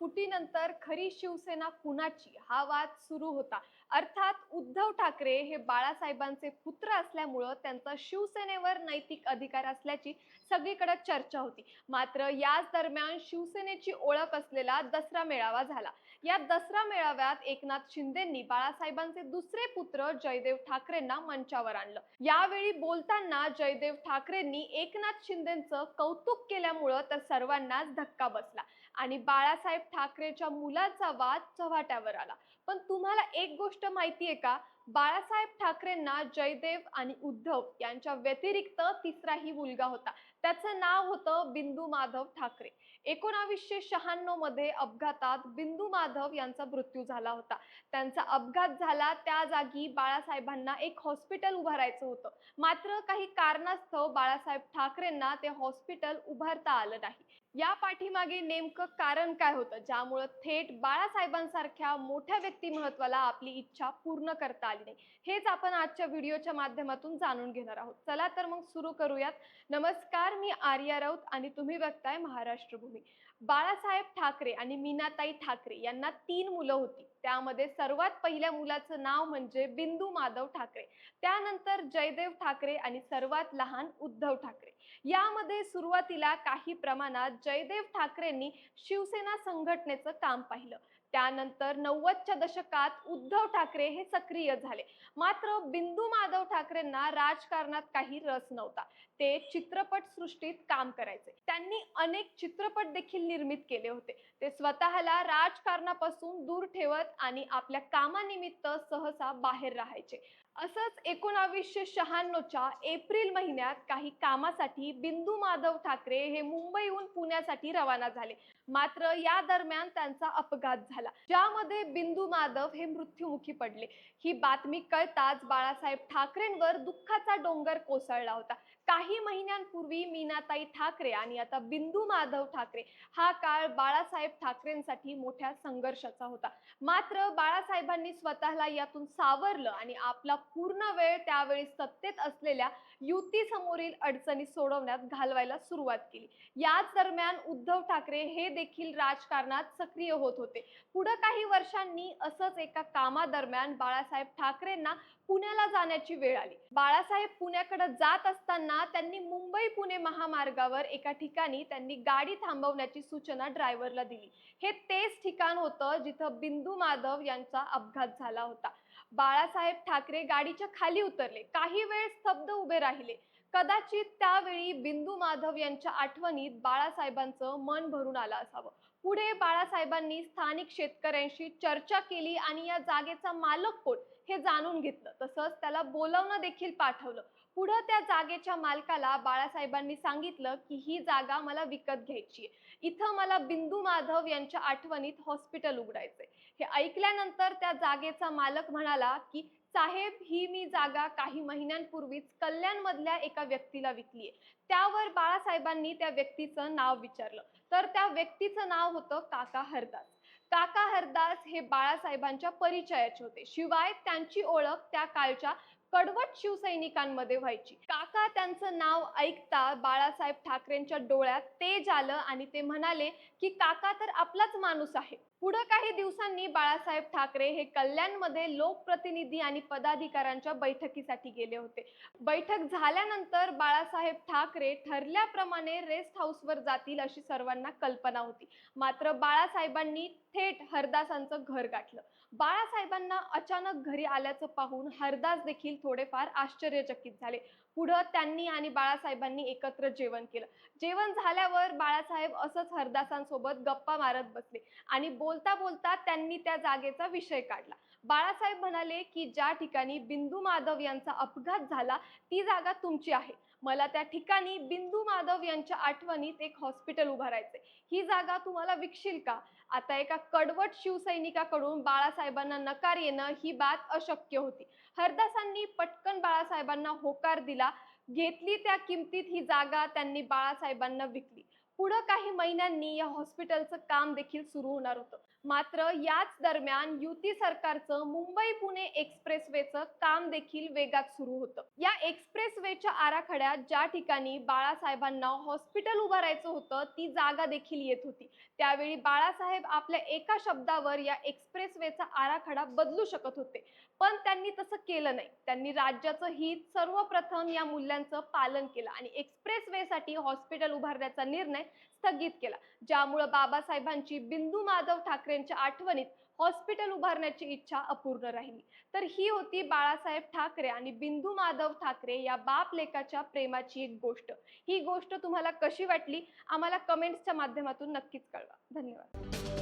फुटीनंतर खरी शिवसेना कुणाची? हा वाद सुरू होता. अर्थात उद्धव ठाकरे हे बाळासाहेबांचे पुत्र असल्यामुळं त्यांचा शिवसेनेवर नैतिक अधिकार असल्याची सगळीकडे चर्चा होती. मात्र याच दरम्यान शिवसेनेची ओळख असलेला दसरा मेळावा झाला. या दसरा मेळाव्यात एकनाथ शिंदेंनी बाळासाहेबांचे दुसरे पुत्र जयदेव ठाकरेंना मंचावर आणलं. यावेळी बोलताना जयदेव ठाकरेंनी एकनाथ शिंदेचं कौतुक केल्यामुळं तर सर्वांनाच धक्का बसला. आणि बाळासाहेब ठाकरेच्या मुलाचा वाद चव्हाट्यावर आला. पण तुम्हाला एक गोष्ट माहिती आहे का? बाळासाहेब ठाकरेंना जयदेव आणि उद्धव यांच्या व्यतिरिक्त तिसराही मुलगा होता. त्याचं नाव होतं बिंदू माधव ठाकरे. एकोणावीसशे शहाण्णवमध्ये अपघातात बिंदू माधव यांचा मृत्यू झाला होता. त्यांचा अपघात झाला त्या जागी बाळासाहेबांना एक हॉस्पिटल उभारायचं होतं. मात्र काही कारणास्तव बाळासाहेब ठाकरेंना ते हॉस्पिटल उभारता आलं नाही. या पाठीमागे नेमकं कारण काय होतं? ज्यामुळं थेट बाळासाहेबांसारख्या मोठ्या व्यक्तिमत्वाला आपली इच्छा पूर्ण करता आली. नाही हेच आपण आजच्या व्हिडिओच्या माध्यमातून जाणून घेणार आहोत. चला तर मग सुरू करूयात. नमस्कार मी आर्या राऊत आणि तुम्ही बघताय महाराष्ट्र भूमी. बाळासाहेब ठाकरे आणि मीनाताई ठाकरे यांना तीन मुलं होती. त्यामध्ये सर्वात पहिल्या मुलाचं नाव म्हणजे बिंदू माधव ठाकरे. त्यानंतर जयदेव ठाकरे आणि सर्वात लहान उद्धव ठाकरे. यामध्ये सुरुवातीला काही प्रमाणात जयदेव ठाकरेंनी शिवसेना संघटनेचं काम पाहिलं. त्यानंतर नव्वदच्या दशकात उद्धव ठाकरे हे सक्रिय झाले. मात्र बिंदू माधव ठाकरेंना राजकारणात काही रस नव्हता. ते चित्रपट सृष्टीत काम करायचे. त्यांनी अनेक चित्रपट देखील निर्मित केले होते. ते स्वतःला राजकारणापासून दूर ठेवत आणि आपल्या कामानिमित्त सहसा बाहेर राहायचे. असंच एकोणावीसशे शहाण्णवच्या एप्रिल महिन्यात काही कामासाठी बिंदू माधव ठाकरे हे मुंबईहून पुण्यासाठी रवाना झाले. मात्र या दरम्यान त्यांचा अपघात झाला. ज्यामध्ये बिंदू माधव हे मृत्युमुखी पडले. ही बातमी कळताच बाळासाहेब ठाकरेंवर दुःखाचा डोंगर कोसळला होता. काही महिन्यांपूर्वी मीनाताई ठाकरे आणि आता बिंदू माधव ठाकरे हा काळ बाळासाहेब ठाकरेंसाठी मोठ्या संघर्षाचा होता. मात्र बाळासाहेबांनी स्वतःला यातून सावरलं आणि आपला पूर्ण वेळ त्यावेळी सत्तेत असलेल्या युती समोरील अडचणी सोडवण्यात घालवायला सुरुवात केली. याच दरम्यान उद्धव ठाकरे हे देखील राजकारणात सक्रिय होत होते. पुढे काही वर्षांनी असंच एका कामादरम्यान बाळासाहेब ठाकरेंना पुण्याला जाण्याची वेळ आली. बाळासाहेब पुण्याकडे जात असताना त्यांनी मुंबई पुणे महामार्गावर एका ठिकाणी त्यांनी गाडी थांबवण्याची सूचना ड्रायव्हरला दिली. हे तेच ठिकाण होतं जिथं बिंदू माधव यांचा अपघात झाला होता. बाळासाहेब ठाकरे गाडीच्या खाली उतरले. काही वेळ स्तब्ध उभे राहिले. कदाचित त्यावेळी बिंदू माधव यांच्या आठवणीत बाळासाहेबांचं मन भरून आलं असावं. पुढे बाळासाहेबांनी स्थानिक शेतकऱ्यांशी चर्चा केली आणि या जागेचा मालक कोण हे जाणून घेतलं. तसंच त्याला बोलवणं देखील पाठवलं. पुढं त्या जागेच्या मालकाला बाळासाहेबांनी सांगितलं की ही जागा मला विकत घ्यायची आहे. इथं मला बिंदू माधव यांच्या आठवणीत हॉस्पिटल उघडायचंय. हे ऐकल्यानंतर त्या जागेचा मालक म्हणाला की साहेब ही मी जागा काही महिन्यांपूर्वीच कल्याणमधल्या एका व्यक्तीला विकली आहे. त्यावर बाळासाहेबांनी त्या व्यक्तीचं नाव विचारलं. तर त्या व्यक्तीचं नाव होतं काका हरदास. काका हरदास हे बाळासाहेबांच्या परिचयाचे होते. शिवाय त्यांची ओळख त्या काळच्या कडवट शिवसैनिकांमध्ये व्हायची. काका त्यांचं नाव ऐकता बाळासाहेब ठाकरेंच्या डोळ्यात तेज आलं आणि ते म्हणाले की काका तर आपलाच माणूस आहे. पुढे काही दिवसांनी बाळासाहेब ठाकरे हे कल्याणमध्ये लोकप्रतिनिधी आणि पदाधिकाऱ्यांच्या बैठकीसाठी गेले होते. बैठक झाल्यानंतर बाळासाहेब ठाकरे ठरल्याप्रमाणे रेस्ट हाऊसवर जातील अशी सर्वांना कल्पना होती. मात्र बाळासाहेबांनी थेट हरदासांचं घर गाठलं. बाळासाहेबांना अचानक घरी आल्याचं पाहून हरदास देखील थोडेफार आश्चर्यचकित झाले. पुढं त्यांनी आणि बाळासाहेबांनी एकत्र जेवण केलं. जेवण झाल्यावर बाळासाहेब असंच हरदासांसोबत गप्पा मारत बसले आणि बोलता बोलता त्यांनी त्या जागेचा विषय काढला. बाळासाहेब म्हणाले की ज्या ठिकाणी बिंदू माधव यांचा अपघात झाला ती जागा तुमची आहे. मला त्या ठिकाणी बिंदू माधव यांच्या आठवणीत एक हॉस्पिटल उभारायचे ही जागा तुम्हाला विकशील का? आता एका कडवट शिवसैनिकाकडून बाळासाहेबांना नकार येणं ही बात अशक्य होती. हरदासांनी पटकन बाळासाहेबांना होकार दिला. घेतली त्या किमतीत ही जागा त्यांनी बाळासाहेबांना विकली. पुढं काही महिन्यांनी या हॉस्पिटलचं काम देखील सुरू होणार होतं. मात्र याच दरम्यान युती सरकारचं मुंबई पुणे एक्सप्रेसवेचं काम देखील वेगात सुरू होतं. या एक्सप्रेसवेच्या आराखड्यात ज्या ठिकाणी बाळासाहेबांना हॉस्पिटल उभारायचं होतं ती जागा देखील येत होती. त्यावेळी बाळासाहेब आपल्या एका शब्दावर या एक्सप्रेसवेचा आराखडा बदलू शकत होते. पण त्यांनी तसं केलं नाही. त्यांनी राज्याचं हित सर्वप्रथम या मूल्यांचं पालन केलं आणि एक्सप्रेसवेसाठी हॉस्पिटल उभारण्याचा निर्णय स्थगित केला. ज्यामुळं बाबासाहेबांची बिंदू माधव ठाकरेंच्या आठवणीत हॉस्पिटल उभारण्याची इच्छा अपूर्ण राहिली. तर ही होती बाळासाहेब ठाकरे आणि बिंदू माधव ठाकरे या बाप लेखाच्या प्रेमाची एक गोष्ट. ही गोष्ट तुम्हाला कशी वाटली? आम्हाला कमेंट्सच्या माध्यमातून नक्कीच कळवा. धन्यवाद.